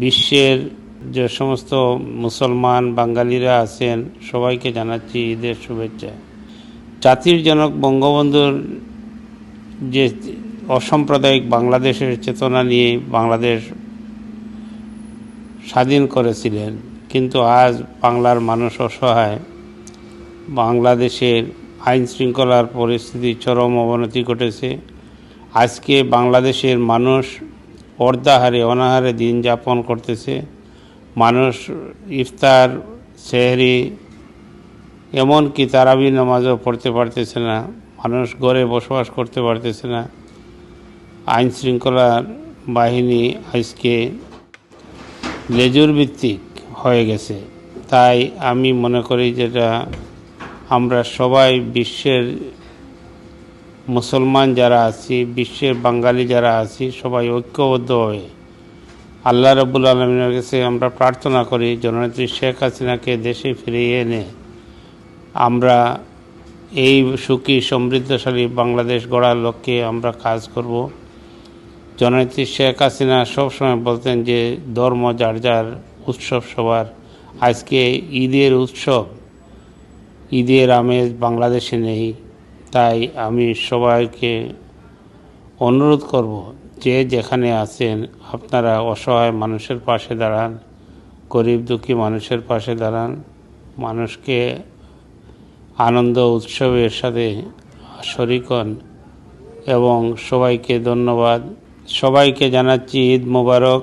বিশ্বের যে সমস্ত মুসলমান বাঙালিরা আছেন, সবাইকে জানাচ্ছি ঈদের শুভেচ্ছা। জাতির জনক বঙ্গবন্ধুর যে অসাম্প্রদায়িক বাংলাদেশের চেতনা নিয়ে বাংলাদেশ স্বাধীন করেছিলেন, কিন্তু আজ বাংলার মানুষ অসহায়। বাংলাদেশের আইন শৃঙ্খলার পরিস্থিতি চরম অবনতি ঘটেছে। আজকে বাংলাদেশের মানুষ অর্ধাহারে অনাহারে দিন যাপন করতেছে। মানুষ ইফতার, সেহরি, এমনকি তারাবি নামাজও পড়তে পারতেছে না। মানুষ ঘরে বসবাস করতে পারতেছে না। আইন শৃঙ্খলার বাহিনী আজকে লেজুর ভিত্তিক হয়ে গেছে। তাই আমি মনে করি যেটা আমরা সবাই বিশ্বের মুসলমান যারা আছি, বিশ্বের বাঙালি যারা আছি, সবাই ঐক্যবদ্ধ হয়ে আল্লাহ রবুল আলমিনের কাছে আমরা প্রার্থনা করি, জননেত্রী শেখ হাসিনাকে দেশে ফিরিয়ে এনে আমরা এই সুখী, সমৃদ্ধশালী বাংলাদেশ গড়ার লক্ষ্যে আমরা কাজ করব। জননেত্রী শেখ হাসিনা সবসময় বলতেন যে, ধর্ম যার যার উৎসব সবার। আজকে ঈদের উৎসব, ঈদের আমেজ বাংলাদেশে নেই। তাই আমি সবাইকে অনুরোধ করব, যে যেখানে আছেন, আপনারা অসহায় মানুষের পাশে দাঁড়ান, গরিব দুঃখী মানুষের পাশে দাঁড়ান, মানুষকে আনন্দ উৎসবের সাথে শরিক হন এবং সবাইকে ধন্যবাদ। সবাইকে জানাচ্ছি ঈদ মোবারক।